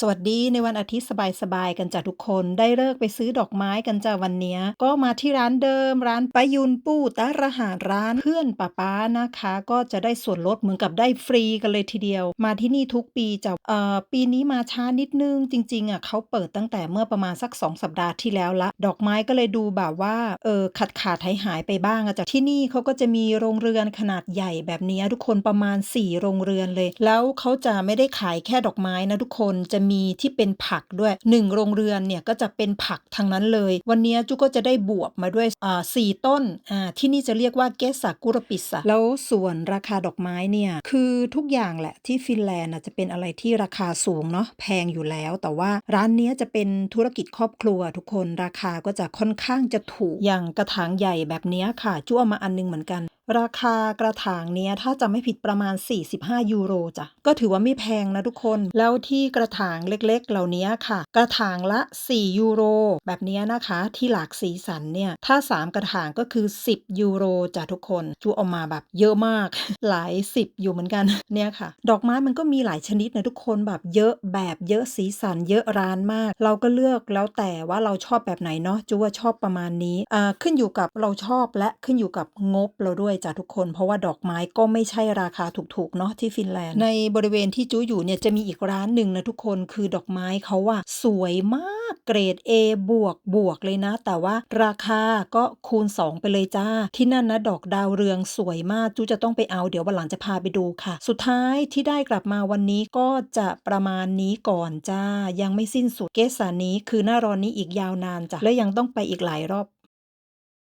สวัสดีในวันอาทิตย์สบายๆกันจ้ะทุกคนได้เลิกไปซื้อดอกไม้กันจ้ะวันเนี้ยก็มาที่ร้านเดิม ร้านปายุนปู้ตาระหารร้านเพื่อนป้าป้านะคะ ก็จะได้ส่วนลดเหมือนกับได้ฟรีกันเลยทีเดียว มาที่นี่ทุกปีจ้ะเอ่อปีนี้มาช้านิดนึงจริงๆอะเขาเปิดตั้งแต่เมื่อประมาณสัก 2 สัปดาห์ที่แล้วละ ดอกไม้ก็เลยดูแบบว่าเออขาดขาดหายหายไปบ้างอะจ้ะที่นี่เขาก็จะมีโรงเรือนขนาดใหญ่แบบนี้ทุกคนประมาณ 4 โรงเรือนเลย แล้วเขาจะไม่ได้ขายแค่ดอกไม้นะทุกคนจะมีที่เป็นผักด้วย 1 โรงเรือนเนี่ยก็จะเป็นผักทั้งนั้นเลย วันนี้จุก็จะได้บวบมาด้วยอ่าสี่ต้นอ่าที่นี่จะเรียกว่าเกสากุรปิสะแล้วส่วนราคาดอกไม้เนี่ยคือทุกอย่างแหละที่ฟินแลนด์น่ะจะเป็นอะไรที่ราคาสูงเนาะแพงอยู่แล้ว แต่ว่าร้านเนี้ยจะเป็นธุรกิจครอบครัวทุกคนราคาก็จะค่อนข้างจะถูกอย่างกระถางใหญ่แบบเนี้ยค่ะจุเอามาอันนึงเหมือนกัน ราคากระถางเนี้ยถ้าจะไม่ผิดประมาณ 45 ยูโรจ้ะ ก็ถือว่าไม่แพงนะทุกคน แล้วที่กระถางเล็กๆ เหล่านี้ค่ะ กระถางละ 4 ยูโร แบบนี้นะคะที่หลากสีสันเนี่ย ถ้า 3 กระถางก็คือ 10 ยูโรจ้ะทุกคน จูเอามาแบบเยอะมาก หลาย 10 อยู่เหมือนกัน เนี่ยค่ะ ดอกไม้มันก็มีหลายชนิดนะทุกคนแบบเยอะแบบเยอะสีสันเยอะร้านมาก เราก็เลือกแล้วแต่ว่าเราชอบแบบไหนเนาะจูว่าชอบประมาณนี้อ่าขึ้นอยู่กับเราชอบและขึ้นอยู่กับงบเราด้วยจ้ะทุกคน เพราะว่าดอกไม้ก็ไม่ใช่ราคาถูกๆเนาะที่ฟินแลนด์ ในบริเวณที่จูอยู่เนี่ยจะมีอีกร้านหนึ่งนะทุกคนคือดอกไม้เขาว่าสวยมากเกรด A บวกบวกเลยนะ แต่ว่าราคาก็คูณ 2 ไปเลยจ้า ที่นั่นนะดอกดาวเรืองสวยมากจูจะต้องไปเอาเดี๋ยววันหลังจะพาไปดูค่ะ สุดท้ายที่ได้กลับมาวันนี้ก็จะประมาณนี้ก่อนจ้า ยังไม่สิ้นสุดเกสานี้คือหน้าร้อนนี้อีกยาวนานจ้ะและยังต้องไปอีกหลายรอบ